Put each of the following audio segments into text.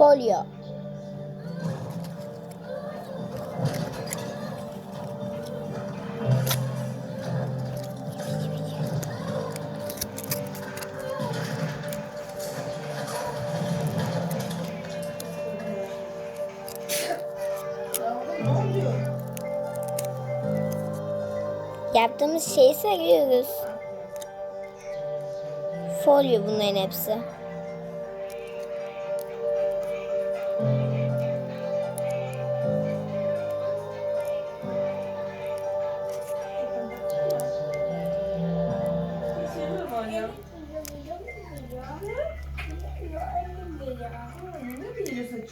Folyo. Yaptığımız şeyi sarıyoruz. Folyo bunların hepsi.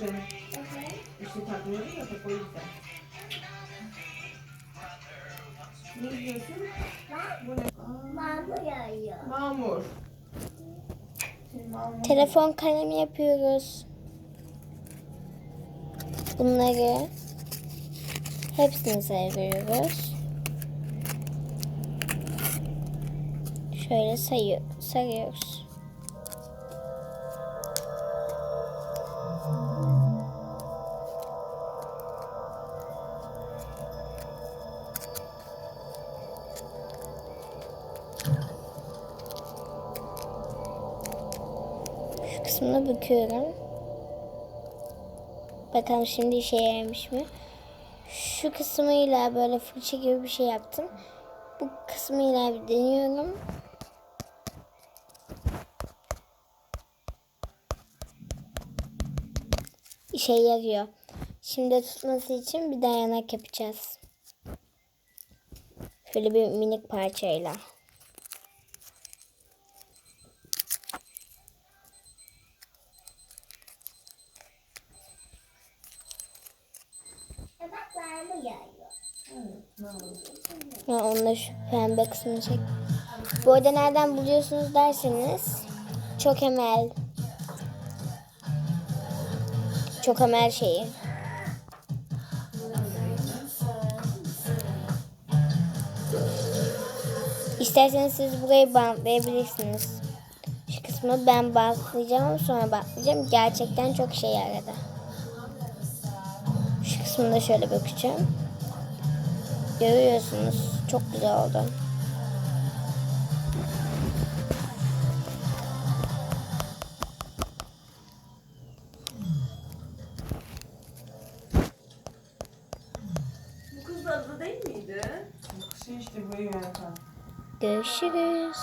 Ne biliyor saçın? İşte takmıyordun ya tak o yüzden. Ne diyorsun? Bu ne? Aa, Mamur. Telefon kalemi yapıyoruz. Bunları hepsini sarıyoruz. Şöyle sayı sarıyoruz. Şu kısmına bakıyorum. Bakalım şimdi işe yaramış mı? Şu kısmıyla böyle fırça gibi bir şey yaptım. Bu kısmıyla bir deniyorum. İşe yarıyor. Şimdi tutması için bir dayanak yapacağız. Şöyle bir minik parçayla. Ya onunla şu pembe kısmını çek. Bu arada nereden buluyorsunuz derseniz çok emel. Çok emel şeyi. İsterseniz siz burayı bantlayabilirsiniz. Şu kısmı ben bantlayacağım sonra bantlayacağım. Gerçekten çok şey yaradı. Şu kısmını da şöyle bakacağım. Görüyorsunuz. Çok güzel oldu. Bu kız da adı değil miydi? Bu kız işte yöneten. Görüşürüz.